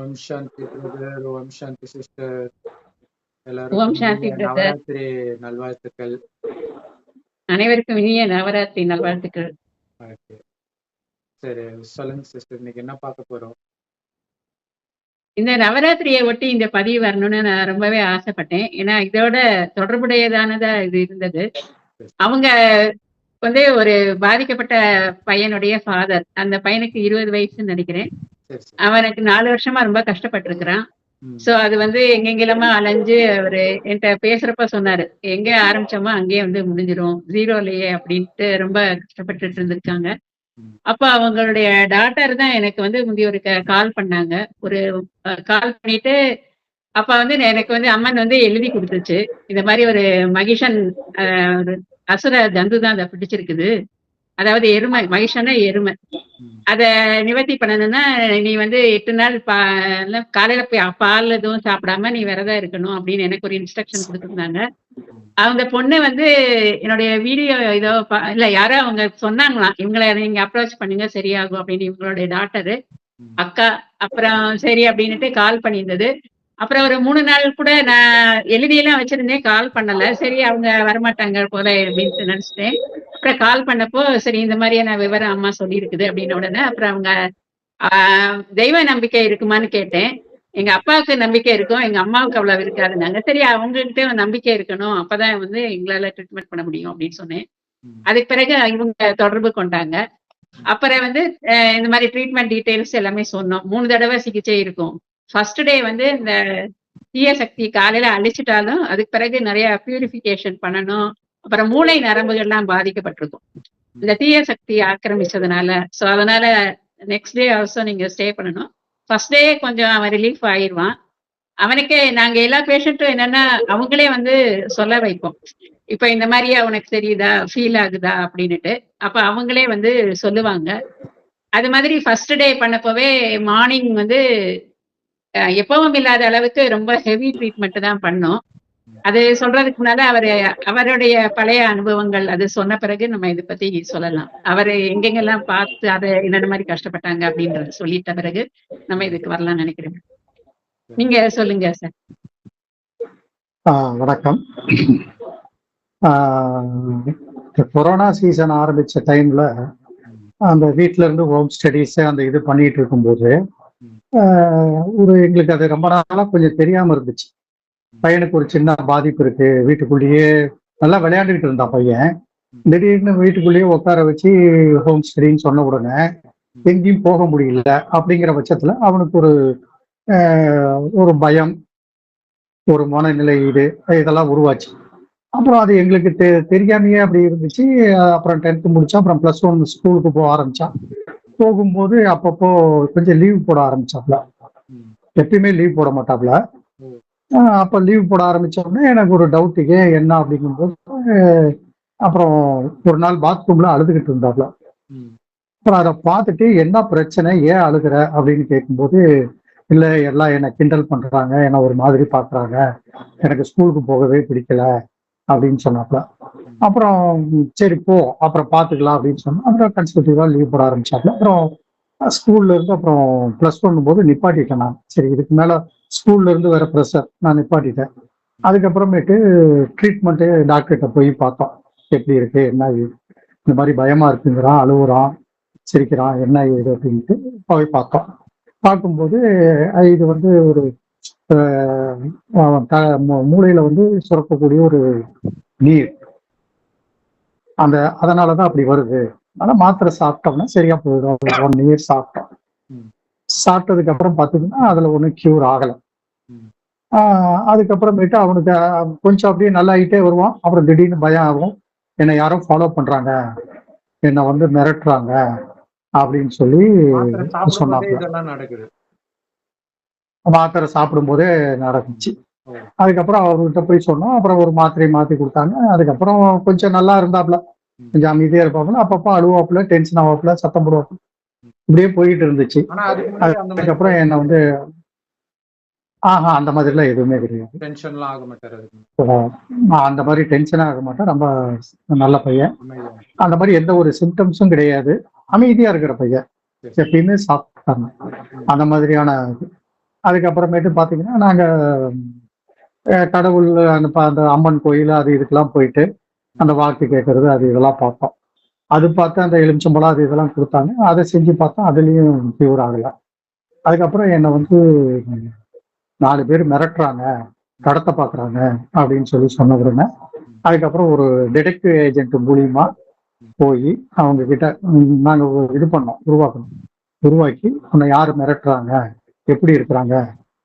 ஓம் சாந்தி brother ஓம் சாந்தி sister. ஓம் எல்லாருக்கும் சாந்தி brother. Navaratri நல்வாழ்த்துக்கள். அனைவருக்கும் இனிய நவராத்திரி நல்வாழ்த்துக்கள். சரி சொல்லுங்க சிஸ்டர் இன்னைக்கு என்ன பார்க்க போறோம்? இந்த நவராத்திரியை ஒட்டி இந்த பதிவு வரணும்னு நான் ரொம்பவே ஆசைப்பட்டேன். ஏன்னா இதோட தொடர்புடையதானதா இது இருந்தது. அவங்க வந்து ஒரு பாதிக்கப்பட்ட பையனுடைய ஃபாதர் அந்த பையனுக்கு இருபது வயசுன்னு நினைக்கிறேன். அவனுக்கு நாலு வருஷமா ரொம்ப கஷ்டப்பட்டிருக்கிறான். ம், சோ அது வந்து எங்கெங்கெல்லாமா அலைஞ்சு அவரு என்கிட்ட பேசுறப்ப சொன்னாரு. எங்க ஆரம்பிச்சோமோ அங்கேயே வந்து முடிஞ்சிரும். ஜீரோலயே அப்படின்ட்டு ரொம்ப கஷ்டப்பட்டுட்டு இருந்திருக்காங்க. அப்ப அவங்களுடைய டாட்டர் தான் எனக்கு வந்து முந்தைய ஒரு கால் பண்ணாங்க. ஒரு கால் பண்ணிட்டு அப்ப வந்து எனக்கு வந்து அம்மன் வந்து எழுதி கொடுத்துச்சு. இந்த மாதிரி ஒரு மகிஷன் அசுர ஜந்து தான் அதை பிடிச்சிருக்குது. அதாவது எருமை மகிஷன்னா எருமை. அத நிவர்த்தி பண்ணணும்னா நீ வந்து எட்டு நாள் பா காலையில போய் பால் எதுவும் சாப்பிடாம நீ விரதம் இருக்கணும் அப்படின்னு எனக்கு ஒரு இன்ஸ்ட்ரக்ஷன் கொடுத்துருந்தாங்க. அவங்க பொண்ணு வந்து என்னுடைய வீடியோ ஏதோ பா- இல்ல யாரோ அவங்க சொன்னாங்களாம் இவங்களை நீங்க அப்ரோச் பண்ணுங்க சரியாகும் அப்படின்னு இவங்களுடைய டாக்டரு அக்கா அப்புறம் சரி அப்படின்னுட்டு கால் பண்ணியிருந்தது. அப்புறம் ஒரு மூணு நாள் கூட நான் எழுதியெல்லாம் வச்சிருந்தேன். கால் பண்ணல. சரி அவங்க வரமாட்டாங்க போல அப்படின்ட்டு நினைச்சிட்டேன். அப்புறம் கால் பண்ணப்போ சரி இந்த மாதிரியான விவரம் அம்மா சொல்லியிருக்குது அப்படின்னு உடனே அப்புறம் அவங்க தெய்வ நம்பிக்கை இருக்குமான்னு கேட்டேன். எங்க அப்பாவுக்கு நம்பிக்கை இருக்கும். எங்க அம்மாவுக்கு அவ்வளவு இருக்காதுன்னாங்க. சரி அவங்ககிட்ட நம்பிக்கை இருக்கணும். அப்பதான் வந்து எங்களால ட்ரீட்மெண்ட் பண்ண முடியும் அப்படின்னு சொன்னேன். அதுக்கு பிறகு இவங்க தொடர்பு கொண்டாங்க. அப்புறம் வந்து இந்த மாதிரி ட்ரீட்மெண்ட் டீடைல்ஸ் எல்லாமே சொன்னோம். மூணு தடவை சிகிச்சை இருக்கும். ஃபர்ஸ்ட் டே வந்து இந்த தீய சக்தி காலையில அழிச்சிட்டாலும் அதுக்கு பிறகு நிறைய பியூரிஃபிகேஷன் பண்ணணும். அப்புறம் மூளை நரம்புகள்லாம் பாதிக்கப்பட்டிருக்கும். இந்த தீய சக்தி ஆக்கிரமிச்சதுனால. ஸோ அதனால நெக்ஸ்ட் டே ஆல்சோ நீங்க ஸ்டே பண்ணணும். ஃபர்ஸ்ட் டே கொஞ்சம் அவன் ரிலீஃப் ஆயிடுவான். அவனுக்கே நாங்க எல்லா பேஷண்ட்டும் என்னன்னா அவங்களே வந்து சொல்ல வைப்போம். இப்ப இந்த மாதிரி அவனுக்கு தெரியுதா? ஃபீல் ஆகுதா? அப்படின்னுட்டு. அப்ப அவங்களே வந்து சொல்லுவாங்க. அது மாதிரி ஃபர்ஸ்ட் டே பண்ணப்போவே மார்னிங் வந்து எப்பவும் இல்லாத அளவுக்கு ரொம்ப ஹெவி ட்ரீட்மெண்ட் தான் பண்ணோம். அது சொல்றதுக்கு முன்னால அவரு அவருடைய பழைய அனுபவங்கள் அது சொன்ன பிறகு நம்ம இதை பத்தி சொல்லலாம். அவரு எங்கெங்கெல்லாம் பார்த்து அதை என்னென்ன மாதிரி கஷ்டப்பட்டாங்க அப்படின்றத சொல்லிட்ட பிறகு நம்ம இதுக்கு வரலாம்னு நினைக்கிறேன். நீங்க சொல்லுங்க சார்? வணக்கம். கொரோனா சீசன் ஆரம்பிச்ச டைம்ல அந்த வீட்ல இருந்து ஹோம் ஸ்டடீஸ் அந்த இது பண்ணிட்டு இருக்கும்போது ஒரு எங்களுக்கு அது ரொம்ப நாளாக கொஞ்சம் தெரியாம இருந்துச்சு. பையனுக்கு ஒரு சின்ன பாதிப்பு இருக்கு. வீட்டுக்குள்ளேயே நல்லா விளையாண்டுக்கிட்டு இருந்தான் பையன். திடீர்னு வீட்டுக்குள்ளேயே உட்கார வச்சு ஹோம் ஸ்டடின்னு சொன்ன உடனே எங்கேயும் போக முடியல அப்படிங்கிற பட்சத்துல அவனுக்கு ஒரு ஒரு பயம் ஒரு மனநிலை இது இதெல்லாம் உருவாச்சு. அப்புறம் அது எங்களுக்கு தெ தெரியாமையே அப்படி இருந்துச்சு. அப்புறம் டென்த்து முடிச்சா அப்புறம் ப்ளஸ் ஒன் ஸ்கூலுக்கு போக ஆரம்பிச்சான். போகும்போது அப்பப்போ கொஞ்சம் லீவ் போட ஆரம்பிச்சாப்ல. எப்பயுமே லீவ் போட மாட்டாப்ல. அப்ப லீவ் போட ஆரம்பிச்ச உடனே எனக்கு ஒரு டவுட் ஏன் என்ன அப்படிங்கும்போது அப்புறம் ஒரு நாள் பாத்ரூம்ல அழுதுகிட்டு இருந்தாப்ல. அப்புறம் அதை பார்த்துட்டு என்ன பிரச்சனை? ஏன் அழுகுற? அப்படின்னு கேட்கும்போது இல்ல எல்லாம் என்னை கிண்டல் பண்றாங்க என்னை ஒரு மாதிரி பாக்குறாங்க. எனக்கு ஸ்கூலுக்கு போகவே பிடிக்கல. அப்படின்னு சொன்னாப்ல. அப்புறம் சரி போ அப்புறம் பாத்துக்கலாம் அப்படின்னு சொன்னா அப்புறம் கன்சல்டிவா லீவ் போட ஆரம்பிச்சாப்ல. அப்புறம் ஸ்கூல்ல இருந்து அப்புறம் பிளஸ் பண்ணும் போது நிப்பாட்டிட்டேன் நான். சரி இதுக்கு மேல ஸ்கூல்ல இருந்து வர ப்ரெஷர் நான் நிப்பாட்டிட்டேன். அதுக்கப்புறமேட்டு ட்ரீட்மெண்ட்டு டாக்டர்கிட்ட போய் பார்த்தோம். எப்படி இருக்கு என்ன ஏது? இந்த மாதிரி பயமா இருக்குங்கிறான் அழுகுறான் சிரிக்கிறான் என்ன ஏது அப்படின்ட்டு போய் பார்த்தோம். பார்க்கும்போது இது வந்து ஒரு மூளையில வந்து சுரக்கக்கூடிய ஒரு நீர். அந்த அதனாலதான் அப்படி வருது. ஆனா மாத்திரை சாப்பிட்டோம்னா சரியா போயிடும். ஒன் இயர் சாப்பிட்டோம். சாப்பிட்டதுக்கு அப்புறம் பாத்தீங்கன்னா அதுல ஒன்றும் கியூர் ஆகல. அதுக்கப்புறமேட்டு அவனுக்கு கொஞ்சம் அப்படியே நல்லா ஆகிட்டே வருவான். அப்புறம் திடீர்னு பயம் ஆகும். என்னை யாரும் ஃபாலோ பண்றாங்க. என்னை வந்து மிரட்டுறாங்க. அப்படின்னு சொல்லி மாத்திரை சாப்பிடும்போதே சொன்னாப்ல இதெல்லாம் நடக்குது மாத்திரை சாப்பிடும் போதே நடந்துச்சு. அதுக்கப்புறம் அவர்கிட்ட போய் சொன்னோம். அப்புறம் ஒரு மாத்திரை மாத்தி கொடுத்தாங்க. அதுக்கப்புறம் கொஞ்சம் நல்லா இருந்தாப்ல ம். கொஞ்சம் அமைதியா இருப்பாப்புல. அப்பப்போ அழுவாப்புல டென்ஷன் ஆவாப்புல சத்தம் போடுவாப்புல. இப்படியே போயிட்டு இருந்துச்சு. அதுக்கப்புறம் என்னை வந்து ஆஹா அந்த மாதிரிலாம் எதுவுமே கிடையாது. டென்ஷன்லாம் ஆக மாட்டாரு அந்த மாதிரி டென்ஷன் ஆக மாட்டேன். ரொம்ப நல்ல பையன். அந்த மாதிரி எந்த ஒரு சிம்டம்ஸும் கிடையாது. அமைதியா இருக்கிற பையன். எப்பயுமே சாப்பிட்டாங்க. அந்த மாதிரியான. அதுக்கப்புறமேட்டு பார்த்தீங்கன்னா நாங்கள் கடவுள் அந்த அந்த அம்மன் கோயில் அது இதுக்கெல்லாம் போயிட்டு அந்த வாழ்த்து கேட்கறது அது இதெல்லாம் பார்த்தோம். அது பார்த்து அந்த எலுமிச்சம்பழம் அது இதெல்லாம் கொடுத்தாங்க. அதை செஞ்சு பார்த்தோம் அதுலேயும் கியூர் ஆகலை. அதுக்கப்புறம் என்னை வந்து நாலு பேர் மிரட்டுறாங்க கடத்த பார்க்குறாங்க அப்படின்னு சொல்லி சொன்ன உடனே அதுக்கப்புறம் ஒரு டிடெக்டிவ் ஏஜென்ட் மூலியமா போய் அவங்க கிட்ட நாங்கள் இது பண்ணோம் உருவாக்கணும். உருவாக்கி உன்னை யார் மிரட்டுறாங்க? எப்படி இருக்கிறாங்க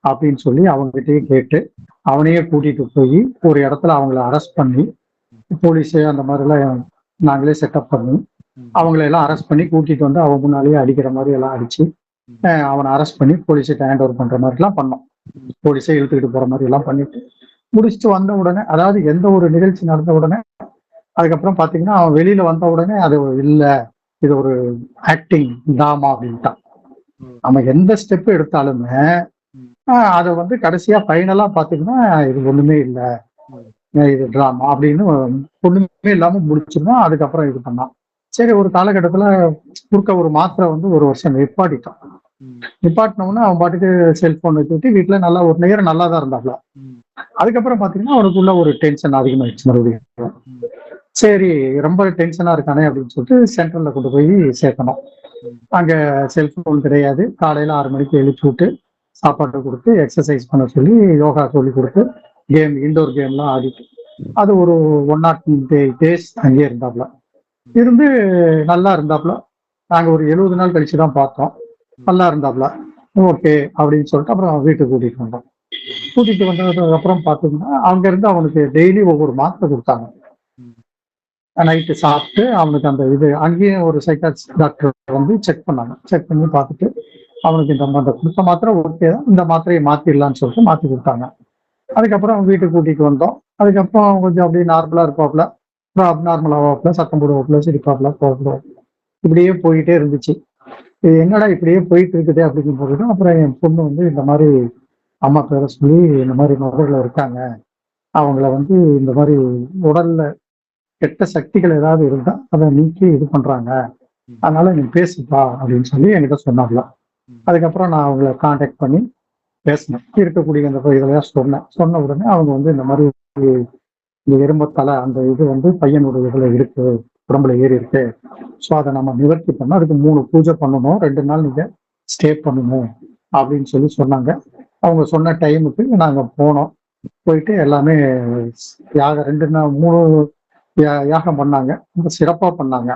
அப்படின்னு சொல்லி அவங்ககிட்டயே கேட்டு அவனையே கூட்டிட்டு போய் ஒரு இடத்துல அவங்கள அரெஸ்ட் பண்ணி போலீஸு அந்த மாதிரிலாம் நாங்களே செட்டப் பண்ணி அவங்கள எல்லாம் அரெஸ்ட் பண்ணி கூட்டிட்டு வந்து அவன் முன்னாலேயே அடிக்கிற மாதிரி எல்லாம் அடிச்சு அவனை அரெஸ்ட் பண்ணி போலீஸை ஹேண்ட் ஓவர் பண்ற மாதிரிலாம் பண்ணோம். போலீஸை இழுத்துக்கிட்டு போற மாதிரி எல்லாம் பண்ணிட்டு முடிச்சுட்டு வந்த உடனே அதாவது எந்த ஒரு நிகழ்ச்சி நடந்த உடனே அதுக்கப்புறம் பாத்தீங்கன்னா அவன் வெளியில வந்த உடனே அது இல்ல இது ஒரு ஆக்டிங் டாமா அப்படின்ட்டான். நம்ம எந்த ஸ்டெப் எடுத்தாலுமே அதை வந்து கடைசியா ஃபைனலா பாத்தீங்கன்னா இது ஒண்ணுமே இல்ல. இது ட்ராமா அப்படின்னு ஒண்ணுமே இல்லாம முடிச்சிருந்தோம் அதுக்கப்புறம் இது பண்ணான் சரி ஒரு காலகட்டத்துல குறுக்க ஒரு மாத்திரை வந்து ஒரு வருஷம் நிப்பாட்டிட்டான் நிப்பாட்டினோம்னா அவன் பாட்டுக்கு செல்போன் வச்சுட்டு வீட்டுல நல்லா ஒரு நேரம் நல்லா தான் இருந்தாப்ல. அதுக்கப்புறம் பாத்தீங்கன்னா அவனுக்குள்ள ஒரு டென்ஷன் அதிகமாயிடுச்சு மறுபடியும். சரி ரொம்ப டென்ஷனா இருக்கானே அப்படின்னு சொல்லிட்டு சென்ட்ரல்ல கொண்டு போய் சேர்க்கணும் அங்க செல்போன் கிடையாது. காலையில ஆறு மணிக்கு எழுப்பி விட்டு சாப்பாடு கொடுத்து எக்ஸசைஸ் பண்ண சொல்லி யோகா சொல்லி கொடுத்து கேம் இண்டோர் கேம்லாம் ஆடிட்டு. அது ஒரு ஒன் நாட் டேஸ் அங்கேயே இருந்தாப்ல. இருந்து நல்லா இருந்தாப்ல. நாங்க ஒரு எழுபது நாள் கழிச்சு தான் பார்த்தோம். நல்லா இருந்தாப்ல. ஓகே அப்படின்னு சொல்லிட்டு அப்புறம் வீட்டுக்கு கூட்டிட்டு வந்தோம். கூட்டிட்டு வந்ததுக்கு அப்புறம் பார்த்தோம்னா அங்க இருந்து அவனுக்கு டெய்லி ஒவ்வொரு மாத்திரை கொடுத்தாங்க. நைட்டு சாப்பிட்டு அவனுக்கு அந்த இது அங்கேயும் ஒரு சைக்காட்ஸ் டாக்டர் வந்து செக் பண்ணாங்க. செக் பண்ணி பார்த்துட்டு அவனுக்கு இந்த அந்த கொடுத்த மாத்திரை ஓகே தான் இந்த மாத்திரையை மாற்றிடலான்னு சொல்லிட்டு மாற்றி கொடுத்தாங்க. அதுக்கப்புறம் வீட்டுக்கு கூட்டிகிட்டு வந்தோம். அதுக்கப்புறம் கொஞ்சம் அப்படியே நார்மலாக இருப்பாப்புல நார்மலா ஆவாப்ல சத்தம் போடுவாப்புல சிரிப்பாப்புல போகல இப்படியே போயிட்டே இருந்துச்சு. இது என்னடா இப்படியே போயிட்டு இருக்குது அப்படிங்கும் போது அப்புறம் என் பொண்ணு வந்து இந்த மாதிரி அம்மா பேரை சொல்லி இந்த மாதிரி மொபைல்ல இருக்காங்க. அவங்கள வந்து இந்த மாதிரி உடல்ல கெட்ட சக்திகள் ஏதாவது இருந்தா அதை நீக்கி இது பண்றாங்க. அதனால நீ பேசுப்பா அப்படின்னு சொல்லி என்கிட்ட சொன்னாங்களா அதுக்கப்புறம் நான் அவங்கள காண்டாக்ட் பண்ணி பேசினேன். இருக்கக்கூடிய அந்த இதெல்லாம் சொன்னேன். சொன்ன உடனே அவங்க வந்து இந்த மாதிரி இந்த எறும்பத்தலை அந்த இது வந்து பையனுடைய இதுல இருக்கு. உடம்புல ஏறி இருக்கு. ஸோ அதை நம்ம நிவர்த்தி பண்ணோம் அதுக்கு மூணு பூஜை பண்ணணும். ரெண்டு நாள் நீங்க ஸ்டே பண்ணணும் அப்படின்னு சொல்லி சொன்னாங்க. அவங்க சொன்ன டைமுக்கு நாங்கள் போனோம். போயிட்டு எல்லாமே யாக ரெண்டு நாள் மூணு யாகம் பண்ணாங்க. ரொம்ப சிறப்பா பண்ணாங்க.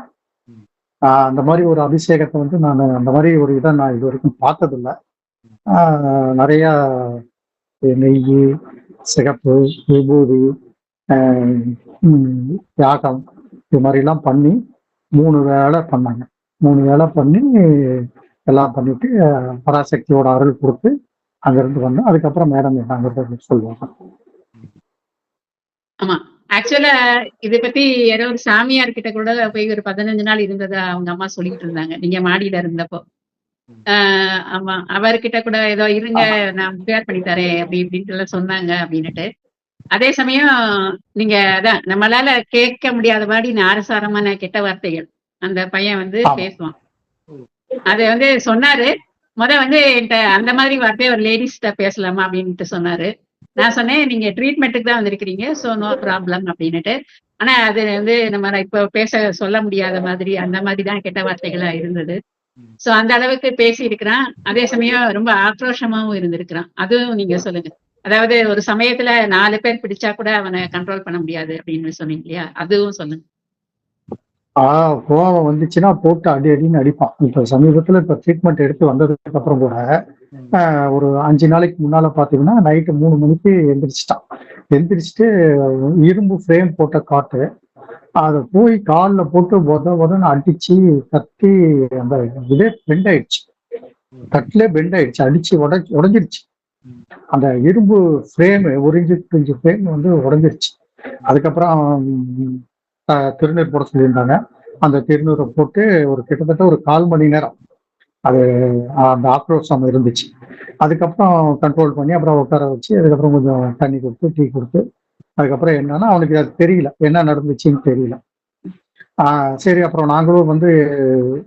அந்த மாதிரி ஒரு அபிஷேகத்தை வந்து நான் அந்த மாதிரி ஒரு இதை நான் இது வரைக்கும் பார்த்ததில்ல. நிறைய நெய் சிகப்பு விபூதி யாகம் இது மாதிரிலாம் பண்ணி மூணு வேளை பண்ணாங்க. மூணு வேளை பண்ணி எல்லாம் பண்ணிட்டு பராசக்தியோட அருள் கொடுத்து அங்கிருந்து வந்தோம். அதுக்கப்புறம் மேடம் என்னங்கிறத சொல்லுவாங்க? ஆமா. ஆக்சுவலா இதை பத்தி யாரோ ஒரு சாமியார் கிட்ட கூட போய் ஒரு பதினஞ்சு நாள் இருந்ததா அவங்க அம்மா சொல்லிட்டு இருந்தாங்க. நீங்க மாடியில இருந்தப்போ. ஆஹ் ஆமா. அவர்கிட்ட கூட ஏதோ இருங்க நான் ப்ரிப்பேர் பண்ணி தரேன் அப்படி இப்படின்ட்டு எல்லாம் சொன்னாங்க அப்படின்னுட்டு. அதே சமயம் நீங்க அதான் நம்மளால கேட்க முடியாத மாதிரி நாரசாரமான கெட்ட வார்த்தைகள். அந்த பையன் வந்து. பேசுவான். அது வந்து சொன்னாரு. முத வந்து என்கிட்ட அந்த மாதிரி வார்த்தையை ஒரு லேடிஸ்கிட்ட பேசலாமா அப்படின்ட்டு சொன்னாரு. நான் சொன்னேன் நீங்க ட்ரீட்மெண்ட்டுக்கு தான் வந்திருக்கிறீங்க ஸோ நோ ப்ராப்ளம் அப்படின்னுட்டு. ஆனா அது வந்து நம்ம இப்போ பேச சொல்ல முடியாத மாதிரி அந்த மாதிரி தான் கெட்ட வார்த்தைகளா இருந்தது. சோ அந்த அளவுக்கு பேசி இருக்கிறான் அதே சமயம் ரொம்ப ஆக்ரோஷமாவும் இருந்திருக்கிறான். அதுவும் நீங்க சொல்லுங்க. அதாவது ஒரு சமயத்துல நாலு பேர் பிடிச்சா கூட அவனை கண்ட்ரோல் பண்ண முடியாது அப்படின்னு சொன்னீங்க இல்லையா? அதுவும் சொல்லுங்க. ஆஹ் கோவம் வந்துச்சுன்னா போட்டு அடி அடின்னு அடிப்பான். இப்ப சமீபத்துல இப்ப ட்ரீட்மெண்ட் எடுத்து வந்ததுக்கு அப்புறம் கூட ஒரு அஞ்சு நாளைக்கு முன்னால பாத்தீங்கன்னா நைட்டு மூணு மணிக்கு எந்திரிச்சிட்டான். எந்திரிச்சிட்டு இரும்பு ஃப்ரேம் போட்ட காட்டு அதை போய் காலில் போட்டு உத உதன்னு அடிச்சு கத்தி அந்த இதே பெண்ட் ஆயிடுச்சு. தட்டிலே பெண்ட் ஆயிடுச்சு. அடிச்சு உடஞ்சி உடஞ்சிருச்சு. அந்த இரும்பு ஃப்ரேம் ஒரு இன்ச்சு இன்ச்சு ஃப்ரேம் வந்து உடஞ்சிருச்சு. அதுக்கப்புறம் திருநீர் போட சொல்லியிருந்தாங்க. அந்த திருநீரை போட்டு ஒரு கிட்டத்தட்ட ஒரு கால் மணி நேரம் அது அந்த ஆக்ரோஷம் இருந்துச்சு. அதுக்கப்புறம் கண்ட்ரோல் பண்ணி அப்புறம் உட்கார வச்சு அதுக்கப்புறம் கொஞ்சம் தண்ணி கொடுத்து டீ கொடுத்து அதுக்கப்புறம் என்னன்னா அவனுக்கு அது தெரியல. என்ன நடந்துச்சுன்னு தெரியல. சரி அப்புறம் நாங்களும் வந்து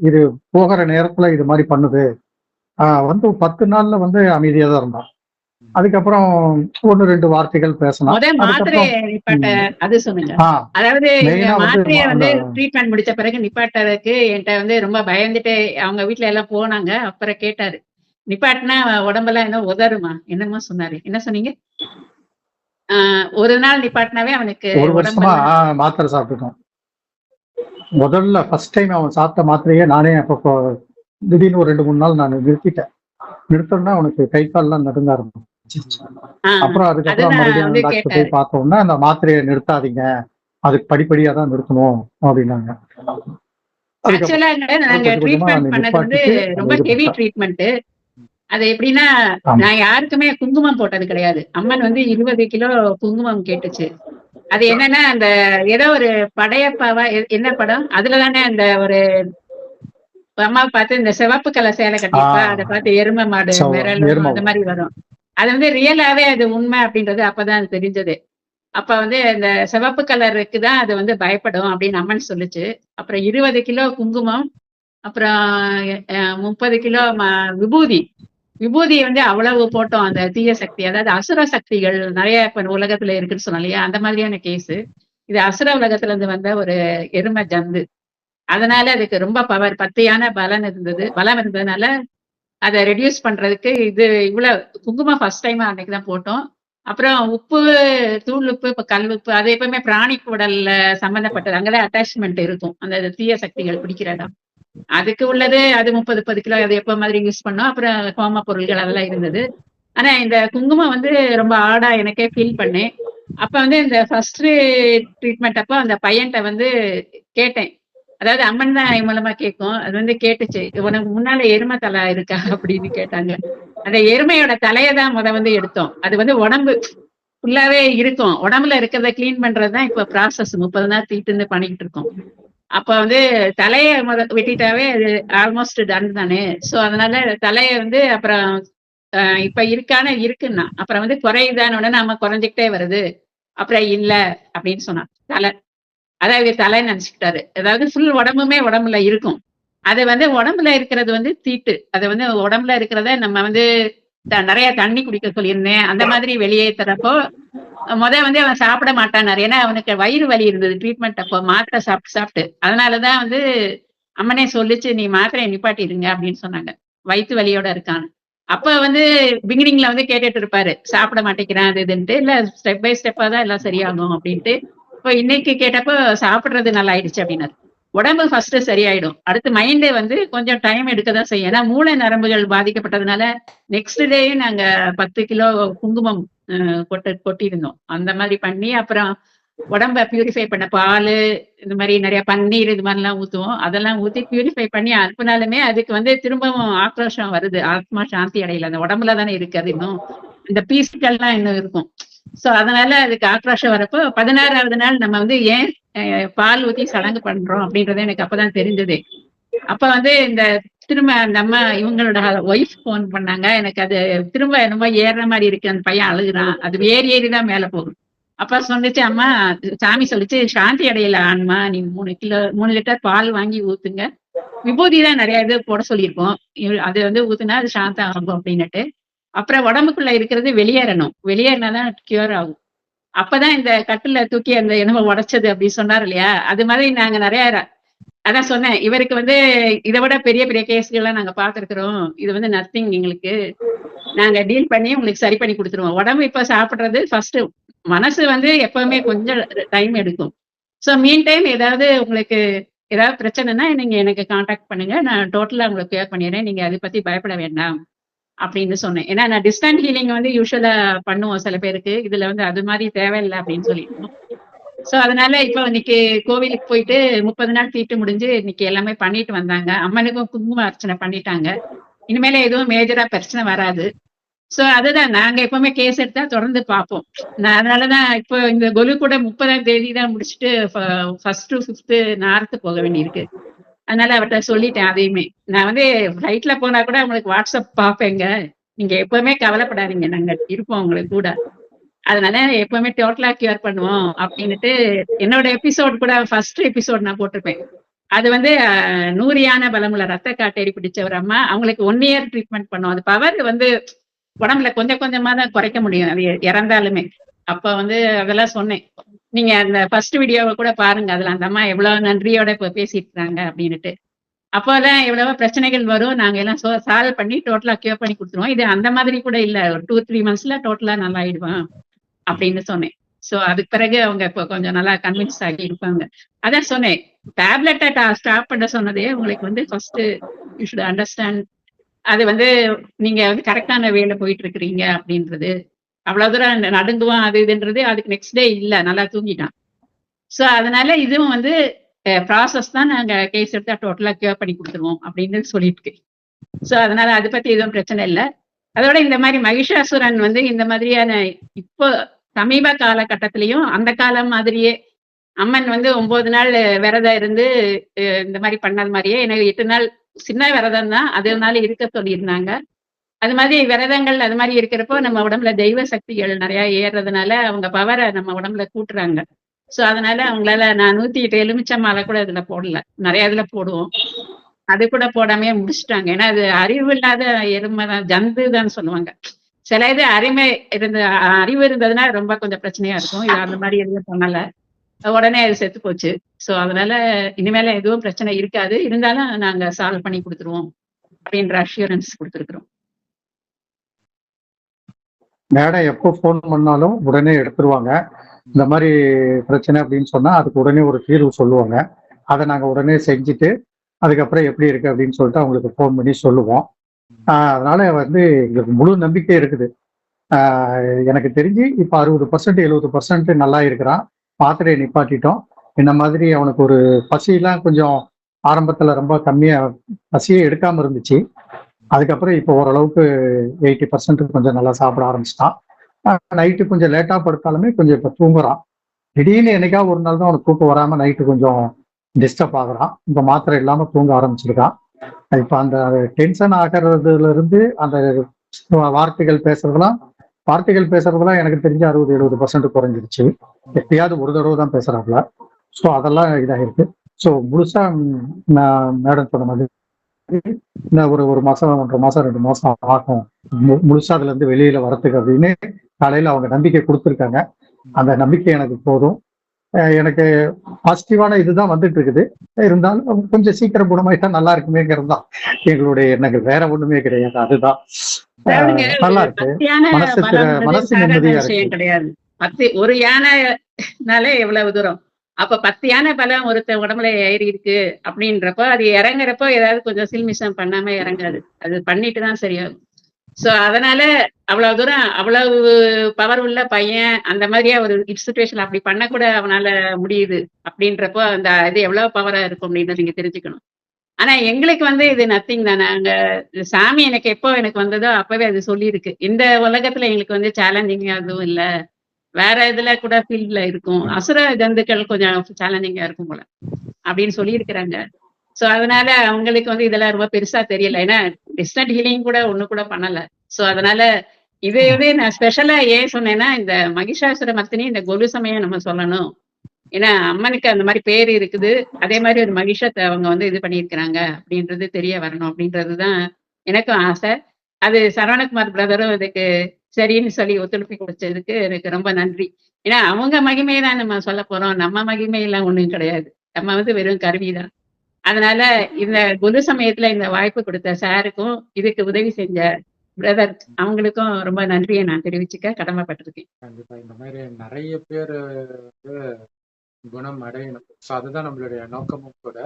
இது போகிற நேரத்துல இது மாதிரி பண்ணுது. வந்து பத்து நாள்ல வந்து அமைதியாக தான் இருந்தான் அதுக்கப்புறம் ஒன்னு ரெண்டு வார்த்தைகள் பேசினான் முத மாத்திரை அதுக்கப்புறம் நிப்பாட்ட அது சொல்லுங்க. ஆஹ் அதாவது மாத்திரைய வந்து ட்ரீட்மெண்ட் முடிச்ச பிறகு நிப்பாட்டுறதுக்கு என்கிட்ட வந்து ரொம்ப பயந்துட்டு அவங்க வீட்ல எல்லாம் போனாங்க. அப்புறம் கேட்டாரு. நிப்பாட்டினா உடம்பெல்லாம் என்ன உதறுமா? என்னமோ சொன்னாரு. என்ன சொன்னீங்க? ஒரு நாள் நிப்பாட்டினாவே அவனுக்கு ஒரு வருஷமா மாத்திரை சாப்பிட்டுட்டோம். முதல்ல ஃபர்ஸ்ட் டைம் அவன் சாப்பிட்ட மாத்திரையே நானே அப்போ திடீர்னு ஒரு ரெண்டு மூணு நாள் நான் நிறுத்திட்டேன். நிறுத்தோம்னா அவனுக்கு கை கால்லாம் நடுங்க ஆரம்பிச்சு ஆஹ் அப்புறம் அதுக்கப்புறம் மறுபடியும் டாக்டர் போய் பார்த்தோம்னா அந்த மாத்திரையை நிறுத்தாதீங்க. அதுக்கு படிப்படியா தான் நிறுத்தணும் அப்படின்னாங்க. ஆக்சுவலா நாங்க ட்ரீட்மெண்ட் பண்ணது வந்து ரொம்ப ஹெவி ட்ரீட்மெண்ட் அது எப்படின்னா. நான் யாருக்குமே குங்குமம் போட்டது கிடையாது. அம்மன் வந்து இருபது கிலோ குங்குமம் கேட்டுச்சு. அது என்னன்னா அந்த ஏதோ ஒரு படையப்பாவா என்ன படம்? அதுல தானே அந்த ஒரு அம்மாவை பார்த்து இந்த சிவப்பு கலர் சேலை கட்டிப்பா. அதை பார்த்து எருமை மாடு எருமை அந்த மாதிரி வரும். அது வந்து ரியலாவே அது உண்மை அப்படின்றது அப்பதான் அது தெரிஞ்சது. அப்ப வந்து இந்த சிவப்பு கலருக்கு தான் அது வந்து பயப்படும் அப்படின்னு அம்மன் சொல்லுச்சு. அப்புறம் இருபது கிலோ குங்குமம் அப்புறம் முப்பது கிலோ ம- விபூதி. விபூதி வந்து அவ்வளவு போட்டோம் அந்த தீய சக்தி. அதாவது அசுர சக்திகள் நிறைய இப்ப உலகத்துல இருக்குன்னு சொன்னோம் இல்லையா? அந்த மாதிரியான கேஸ் இது அசுர உலகத்துல இருந்து வந்த ஒரு எருமை ஜந்து. அதனால அதுக்கு ரொம்ப பவர் பத்தையான பலன் இருந்தது. பலம் இருந்ததுனால அதை ரெடியூஸ் பண்றதுக்கு இது இவ்வளவு குங்குமம் ஃபர்ஸ்ட் டைம் அன்னைக்கு தான் போட்டோம். அப்புறம் உப்பு தூள் உப்பு இப்ப கல் உப்பு அது எப்பவுமே பிராணி குடல்ல சம்பந்தப்பட்டது. அங்கதான் அட்டாச்மெண்ட் இருக்கும். அந்த தீய சக்திகள் பிடிக்கிறதா அதுக்கு உள்ளது அது முப்பது முப்பது கிலோ அது எப்ப மாதிரி யூஸ் பண்ணோம். அப்புறம் கோம பொருள்கள் அதெல்லாம் இருந்தது. ஆனா இந்த குங்குமம் வந்து ரொம்ப ஆடா எனக்கே ஃபீல் பண்ணேன். அப்ப வந்து இந்த ஃபர்ஸ்ட் ட்ரீட்மெண்ட் அப்போ அந்த பையன்கிட்ட வந்து கேட்டேன். அதாவது அம்மன் தான் என் மூலமா கேட்கும். அது வந்து கேட்டுச்சு. உனக்கு முன்னால எருமை தலை இருக்கா அப்படின்னு கேட்டாங்க. அந்த எருமையோட தலையை தான் முத வந்து எடுத்தோம். அது வந்து உடம்பு ஃபுல்லாவே இருக்கும். உடம்புல இருக்கிறத கிளீன் பண்றதுதான் இப்ப ப்ராசஸ் முப்பது நாள் தீட்டு இருந்து பண்ணிக்கிட்டு இருக்கோம். அப்ப வந்து தலைய முத வெட்டிட்டாவே அது ஆல்மோஸ்ட் டன் தானே. சோ அதனால தலைய வந்து அப்புறம் ஆஹ் இப்ப இருக்கான? இருக்குன்னா. அப்புறம் வந்து குறையுதான உடனே நம்ம குறைஞ்சிக்கிட்டே வருது. அப்புறம் இல்ல அப்படின்னு சொன்னான். தலை அதாவது தலை நினைச்சுக்கிட்டாரு. அதாவது ஃபுல் உடம்புமே உடம்புல இருக்கும். அது வந்து உடம்புல இருக்கிறது வந்து தீட்டு. அது வந்து உடம்புல இருக்கிறத நம்ம வந்து த- நிறைய தண்ணி குடிக்க சொல்லியிருந்தேன். அந்த மாதிரி வெளியேத்துறப்போ முத வந்து அவன் சாப்பிட மாட்டானாரு ஏன்னா அவனுக்கு வயிறு வலி இருந்தது ட்ரீட்மெண்ட் அப்போ மாத்திரை சாப்பிட்டு சாப்பிட்டு. அதனாலதான் வந்து அம்மனே சொல்லிச்சு நீ மாத்திரையை நிப்பாட்டிடுங்க அப்படின்னு சொன்னாங்க. வயிற்று வலியோட இருக்கான் அப்ப வந்து பிகினிங்ல வந்து கேட்டுட்டு இருப்பாரு. சாப்பிட மாட்டேங்கிறான் அது இதுன்ட்டு. இல்ல ஸ்டெப் பை ஸ்டெப்பா தான் எல்லாம் சரியாகும் அப்படின்ட்டு. இப்போ இன்னைக்கு கேட்டப்போ சாப்பிடுறது நல்லா ஆயிடுச்சு அப்படின்னாரு. உடம்பு ஃபர்ஸ்ட் சரியாயிடும். அடுத்து மைண்டே வந்து கொஞ்சம் டைம் எடுக்க தான் செய்யும். ஏன்னா மூளை நரம்புகள் பாதிக்கப்பட்டதுனால நெக்ஸ்ட் டே நாங்க பத்து கிலோ குங்குமம் அஹ், கொட்டு கொட்டியிருந்தோம். அந்த மாதிரி பண்ணி அப்புறம் உடம்ப பியூரிஃபை பண்ண பால் இந்த மாதிரி நிறைய பன்னீர் இது மாதிரிலாம் ஊத்துவோம். அதெல்லாம் ஊத்தி பியூரிஃபை பண்ணி அனுப்புனாலுமே அதுக்கு வந்து திரும்பவும் ஆக்ரோஷம் வருது. ஆத்மா சாந்தி அடையல. அந்த உடம்புல தானே இருக்கு அது இன்னும். இந்த பீஸ்கள்லாம் இன்னும் இருக்கும். சோ அதனால அதுக்கு ஆக்ரோஷம் வரப்போ பதினாறாவது நாள் நம்ம வந்து ஏன் பால் ஊத்தி சடங்கு பண்றோம் அப்படின்றது எனக்கு அப்பதான் தெரிஞ்சது. அப்ப வந்து இந்த திரும்ப அந்த அம்மா இவங்களோட ஒய்ஃப் போன் பண்ணாங்க. எனக்கு அது திரும்ப என்னமோ ஏறுற மாதிரி இருக்கு. அந்த பையன் அழுகுறான். அது ஏறி ஏறி தான் மேல போகும். அப்ப சொன்னிச்சு அம்மா சாமி சொல்லிச்சு சாந்தி அடையல ஆன்மா நீ மூணு கிலோ மூணு லிட்டர் பால் வாங்கி ஊத்துங்க. விபூதி தான் நிறைய இது போட சொல்லியிருக்கோம். அது வந்து ஊத்துனா அது சாந்தம் ஆகும் அப்படின்னுட்டு. அப்புறம் உடம்புக்குள்ள இருக்கிறது வெளியேறணும். வெளியேறினாதான் கியூர் ஆகும். அப்பதான் இந்த கட்டுல தூக்கி அந்த என்னமோ உடைச்சது அப்படின்னு சொன்னார் இல்லையா? அது மாதிரி நாங்க நிறைய அதான் சொன்னேன். இவருக்கு வந்து இதை விட பெரிய பெரிய கேஸ்கள்லாம் நாங்க பார்த்திருக்கிறோம். இது வந்து நத்திங் எங்களுக்கு. நாங்க டீல் பண்ணி உங்களுக்கு சரி பண்ணி கொடுத்துருவோம். உடம்பு இப்ப சாப்பிடுறது ஃபர்ஸ்ட் மனசு வந்து எப்பவுமே கொஞ்சம் டைம் எடுக்கும். ஸோ மீன் டைம் ஏதாவது உங்களுக்கு ஏதாவது பிரச்சனைனா நீங்க எனக்கு காண்டாக்ட் பண்ணுங்க. நான் டோட்டலா உங்களுக்கு கேர் பண்ணிடுறேன். நீங்க அதை பத்தி பயப்பட வேண்டாம். அப்படின்னு சொன்னேன். ஏன்னா நான் டிஸ்டன்ட் ஹீலிங் வந்து யூஸ்வலா பண்ணுவோம் சில பேருக்கு. இதுல வந்து அது மாதிரி தேவையில்லை அப்படின்னு சொல்லிட்டோம் சோ அதனால இப்போ இன்னைக்கு கோவிலுக்கு போயிட்டு முப்பது நாள் தீட்டு முடிஞ்சு இன்னைக்கு எல்லாமே பண்ணிட்டு வந்தாங்க. அம்மனுக்கும் குங்கும அர்ச்சனை பண்ணிட்டாங்க. இனிமேல எதுவும் மேஜரா பிரச்சனை வராது. சோ அதுதான். நாங்க எப்பவுமே கேஸ் எடுத்தா தொடர்ந்து பார்ப்போம். நான் அதனாலதான் இப்போ இந்த கொலு கூட முப்பதாம் தேதி தான் முடிச்சுட்டு ஃபர்ஸ்ட் டு ஃபிஃப்த் நார்த்து போக வேண்டியிருக்கு. அதனால அவர்கிட்ட சொல்லிட்டேன் அதையுமே. நான் வந்து ஃபிளைட்ல போனா கூட உங்களுக்கு வாட்ஸ்அப் பார்ப்பேங்க. நீங்க எப்பவுமே கவலைப்படாதீங்க. நாங்க இருப்போம் உங்களுக்கு கூட. அதனால எப்பவுமே டோட்டலா கியூர் பண்ணுவோம் அப்படின்னுட்டு என்னோட எபிசோட் கூட ஃபர்ஸ்ட் எபிசோட் நான் போட்டிருப்பேன். அது வந்து நூறியான நூறு யானை பலமுள்ள ரத்த காட்டேரி பிடிச்ச ஒரு அம்மா. அவங்களுக்கு ஒன் இயர் ட்ரீட்மெண்ட் பண்ணோம். அது பவர் வந்து உடம்புல கொஞ்சம் கொஞ்சமா தான் குறைக்க முடியும். அது இறந்தாலுமே. அப்ப வந்து அதெல்லாம் சொன்னேன். நீங்க அந்த ஃபர்ஸ்ட் வீடியோவை கூட பாருங்க. அதுல அந்த அம்மா எவ்வளவு நன்றியோட இப்ப பேசிட்டு இருக்காங்க அப்படின்னுட்டு. அப்போதான் எவ்வளவோ பிரச்சனைகள் வரும். நாங்க எல்லாம் சால்வ் பண்ணி டோட்டலா கியூர் பண்ணி கொடுத்துருவோம். இது அந்த மாதிரி கூட இல்ல. ஒரு டூ த்ரீ மந்த்ஸ்ல டோட்டலா நல்லா ஆயிடுவான் அப்படின்னு சொன்னேன். சோ அதுக்கு பிறகு அவங்க இப்போ கொஞ்சம் நல்லா கன்வின்ஸ் ஆகி இருப்பாங்க. அதான் சொன்னேன். டேப்லெட்டை ஸ்டாப் பண்ண சொன்னதே உங்களுக்கு வந்து ஃபர்ஸ்ட் யூ ஷுட் அண்டர்ஸ்டாண்ட் அது வந்து நீங்க வந்து கரெக்டான வேல போயிட்டு இருக்கிறீங்க அப்படின்றது. அவ்வளவு தூரம் நடுங்குவான் அது இதுன்றது அதுக்கு நெக்ஸ்ட் டே இல்ல நல்லா தூங்கிட்டான். சோ அதனால இதுவும் வந்து ப்ராசஸ் தான் நாங்க கேஸ் எடுத்தா டோட்டலா கியூர் பண்ணி கொடுத்துருவோம் அப்படின்னு சொல்லிட்டு சோ அதனால அதை பத்தி எதுவும் பிரச்சனை இல்லை. அதோட இந்த மாதிரி மகிஷாசுரன் வந்து இந்த மாதிரியான இப்போ சமீப காலகட்டத்திலையும் அந்த காலம் மாதிரியே அம்மன் வந்து ஒன்பது நாள் விரதம் இருந்து இந்த மாதிரி பண்ணது மாதிரியே எனக்கு எட்டு நாள் சின்ன விரதம் தான் அதனால இருக்க சொல்லியிருந்தாங்க. அது மாதிரி விரதங்கள் அது மாதிரி இருக்கிறப்போ நம்ம உடம்புல தெய்வ சக்திகள் நிறைய ஏறுறதுனால அவங்க பவரை நம்ம உடம்புல கூட்டுறாங்க. சோ அதனால அவங்களால நான் நூத்தி எட்டு எலுமிச்சம் மாலை கூட இதுல போடல. நிறைய இதுல போடுவோம். அது கூட போடாமே முடிச்சிட்டாங்க. ஏன்னா அது அறிவு இல்லாத எருமை தான் ஜந்து தான் சொல்லுவாங்க. சில இது அறிமை இருந்த அறிவு இருந்ததுன்னா ரொம்ப கொஞ்சம் பிரச்சனையா இருக்கும். இது அந்த மாதிரி எதுவும் பண்ணல. உடனே அது செத்து போச்சு. சோ அதனால இனிமேல எதுவும் பிரச்சனை இருக்காது. இருந்தாலும் நாங்க சால்வ் பண்ணி கொடுத்துருவோம். அப்படின்ற அஷூரன்ஸ் கொடுத்துருக்குறோம். மேடம் எப்போ ஃபோன் பண்ணாலும் உடனே எடுத்துருவாங்க. இந்த மாதிரி பிரச்சனை அப்படின்னு சொன்னா அதுக்கு உடனே ஒரு தீர்வு சொல்லுவாங்க. அதை நாங்க உடனே செஞ்சுட்டு அதுக்கப்புறம் எப்படி இருக்கு அப்படின்னு சொல்லிட்டு அவங்களுக்கு ஃபோன் பண்ணி சொல்லுவோம். அதனால் அதனால வந்து எங்களுக்கு முழு நம்பிக்கை இருக்குது. எனக்கு தெரிஞ்சு இப்போ அறுபது பர்சன்ட் எழுபது பர்சன்ட் நல்லா இருக்கிறான். மாத்திரையை நிப்பாட்டிட்டோம். இந்த மாதிரி அவனுக்கு ஒரு பசியெல்லாம் கொஞ்சம் ஆரம்பத்தில் ரொம்ப கம்மியாக பசியே எடுக்காமல் இருந்துச்சு. அதுக்கப்புறம் இப்போ ஓரளவுக்கு எயிட்டி பர்சன்ட் கொஞ்சம் நல்லா சாப்பிட ஆரம்பிச்சிட்டான். நைட்டு கொஞ்சம் லேட்டாக படுத்தாலுமே கொஞ்சம் இப்போ தூங்குறான். திடீர்னு என்னைக்கா ஒரு நாள் தான் அவனுக்கு தூக்கம் வராமல் நைட்டு கொஞ்சம் டிஸ்டர்ப் ஆகுறான். இந்த மாத்திரை இல்லாமல் தூங்க ஆரம்பிச்சிருக்கான். இப்போ அந்த டென்ஷன் ஆகிறதுலேருந்து அந்த வார்த்தைகள் பேசுறதுலாம் வார்த்தைகள் பேசுறதெல்லாம் எனக்கு தெரிஞ்சு அறுபது எழுபது பர்சன்ட் குறைஞ்சிருச்சு. எப்பயாவது ஒரு தடவை தான் பேசுறாப்புல. ஸோ அதெல்லாம் இதாகிருக்கு. ஸோ முழுசா நான் மேடம் சொன்ன மாதிரி இன்னும் ஒரு ஒரு மாசம் ஒன்றரை மாசம் ரெண்டு மாசம் ஆகும். முழுசா அதுல இருந்து வெளியில வரத்துக்கு அப்படின்னு காலையில அவங்க நம்பிக்கை கொடுத்துருக்காங்க. அந்த நம்பிக்கை எனக்கு போதும். எனக்கு பாசிட்டிவான இதுதான் வந்துட்டு இருக்குது இருந்தாலும் கொஞ்சம் சீக்கிரம் குணமாயிட்டா நல்லா இருக்குமேங்கிறது தான் எங்களுடைய எண்ணங்கள். வேற ஒண்ணுமே கிடையாது. அதுதான். நல்லா இருக்கு. மனசு மனசு நிம்மதியா இருக்கு. கிடையாது. ஒரு யானைனாலே எவ்வளவு தூரம். அப்ப பத்தியான பலம் ஒருத்த உடம்புல ஏறி இருக்கு அப்படின்றப்போ அது இறங்குறப்போ ஏதாவது கொஞ்சம் சில்மிஷம் பண்ணாம இறங்காது. அது பண்ணிட்டு தான் சரியாகும். சோ அதனால அவ்வளவு தூரம் அவ்வளவு பவர் உள்ள பையன் அந்த மாதிரியா ஒரு சுச்சுவேஷன் அப்படி பண்ண கூட அவனால முடியுது அப்படின்றப்போ அந்த இது எவ்வளவு பவரா இருக்கும் அப்படின்னு நீங்க தெரிஞ்சுக்கணும். ஆனா எங்களுக்கு வந்து இது நத்திங் தானே. அங்க சாமி எனக்கு எப்போ எனக்கு வந்ததோ அப்பவே அது சொல்லியிருக்கு. இந்த உலகத்துல எங்களுக்கு வந்து சேலஞ்சிங் அதுவும் இல்ல. வேற இதுல கூட ஃபீல்ட்ல இருக்கும். அசுர ஜந்துக்கள் கொஞ்சம் சேலஞ்சிங்கா இருக்கும் போல. அப்படின்னு சொல்லியிருக்கிறாங்க. சோ அதனால அவங்களுக்கு வந்து இதெல்லாம் ரொம்ப பெருசா தெரியல. ஏன்னா டிஸ்டன்ட் ஹீலிங் கூட ஒண்ணு கூட பண்ணல. சோ அதனால இதை வந்து நான் ஸ்பெஷலா ஏன் சொன்னேன்னா இந்த மகிஷாசுர மர்த்தினி இந்த கொலு சமயம் நம்ம சொல்லணும். ஏன்னா அம்மனுக்கு அந்த மாதிரி பேர் இருக்குது. அதே மாதிரி ஒரு மகிஷத்தை அவங்க வந்து இது பண்ணியிருக்கிறாங்க அப்படின்றது தெரிய வரணும் அப்படின்றதுதான் எனக்கும் ஆசை. அது சரவணகுமார் பிரதரும் இதுக்கு சரின்னு சொல்லி ஒத்துழைப்பு கொடுத்ததுக்கு எனக்கு ரொம்ப நன்றி. ஏன்னா அவங்க மகிமையை தான் நம்ம சொல்ல போறோம். நம்ம மகிமையெல்லாம் ஒண்ணும் கிடையாது. நம்ம வந்து வெறும் கருவிதான். அதனால இந்த குரு சமயத்துல இந்த வாய்ப்பு கொடுத்த சாருக்கும் இதுக்கு உதவி செஞ்ச பிரதர் அவங்களுக்கும் ரொம்ப நன்றியை நான் தெரிவிச்சுக்க கடமைப்பட்டிருக்கேன். கண்டிப்பா. இந்த மாதிரி நிறைய பேர் வந்து குணம் அடையணும். ஸோ அதுதான் நம்மளுடைய நோக்கமும் கூட.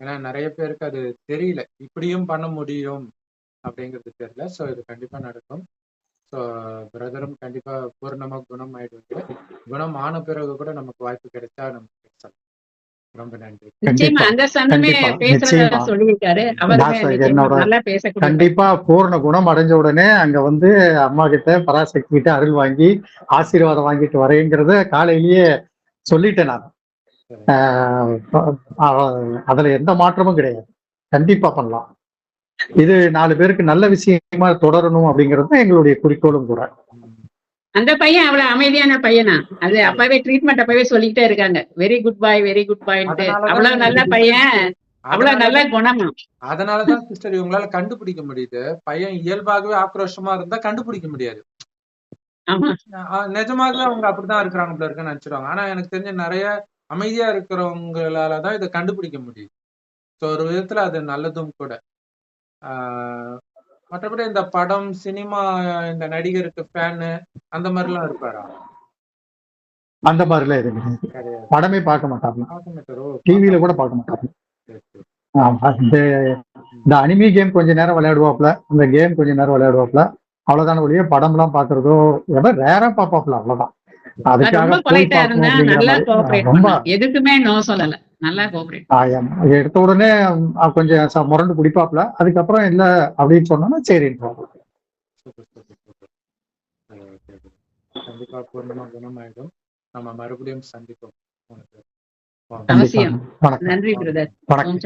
ஏன்னா நிறைய பேருக்கு அது தெரியல. இப்படியும் பண்ண முடியும் அப்படிங்கிறது தெரியல. ஸோ இது கண்டிப்பா நடக்கும். ஸோ பிரதரும் கண்டிப்பா பூர்ணமா குணம் ஆயிடுவாங்க குணம் ஆன பிறகு கூட நமக்கு வாய்ப்பு கிடைச்சா நம்ம பேசலாம். ரொம்ப நன்றி. கண்டிப்பா பூர்ண குணம் அடைஞ்ச உடனே அங்க வந்து அம்மா கிட்ட பராசக்தி கிட்ட அருள் வாங்கி ஆசீர்வாதம் வாங்கிட்டு வரேங்கிறத காலையிலேயே சொல்லிட்டேன் நான். அதுல எந்த மாற்றமும் கிடையாது. கண்டிப்பா பண்ணலாம். இது நாலு பேருக்கு நல்ல விஷயமா தொடரணும் அப்படிங்கிறது தான் எங்களுடைய குறிக்கோளும் கூட. அந்த பையன் அவ்வளவு அமைதியான பையனா? அது அப்பவே ட்ரீட்மெண்ட் அப்பவே சொல்லிக்கிட்டே இருக்காங்க. Very good boy very good அதனாலதான் அவ்வளவு நல்ல பையன். அவ்வளவு நல்ல குணமா? அதனாலதான் சிஸ்டர் இவங்களால கண்டுபிடிக்க முடியுது. பையன் இயல்பாகவே ஆக்ரோஷமா இருந்தா கண்டுபிடிக்க முடியாது. ஆமா. ஆஹ் நிஜமாகவே அவங்க அப்படிதான் இருக்கிறாங்க போல இருக்குன்னு நினைச்சிருவாங்க. ஆனா எனக்கு தெரிஞ்ச நிறைய அமைதியா இருக்கிறவங்களாலதான் இதை கண்டுபிடிக்க முடியுது. ஸோ ஒரு விதத்துல அது நல்லதும் கூட. மற்றபடி இந்த படம் சினிமா இந்த நடிகருக்கு ஃபேனு அந்த மாதிரிலாம் இருப்பாரா? அந்த மாதிரிலாம் எதுவும் படமே பார்க்க மாட்டாங்க? டிவியில கூட பார்க்க மாட்டாங்க இந்த அனிமி கேம் கொஞ்ச நேரம் விளையாடுவாப்ல. இந்த கேம் கொஞ்ச நேரம் விளையாடுவாப்ல. அவ்வளவுதான ஒழிய படம்லாம் பாக்குறதோ ஏதோ ரேரா பாப்பாப்ல அவ்வளவுதான். எடுத்த உடனே கொஞ்சம் ச- முரண்டு குடிப்பாப்ல அதுக்கப்புறம் இல்ல அப்படின்னு சூப்பர் சரி. கண்டிப்பா பூர்ணமா குணமாயிடும். நம்ம மறுபடியும் சந்திப்போம். நன்றி பிரதர் வணக்கம்.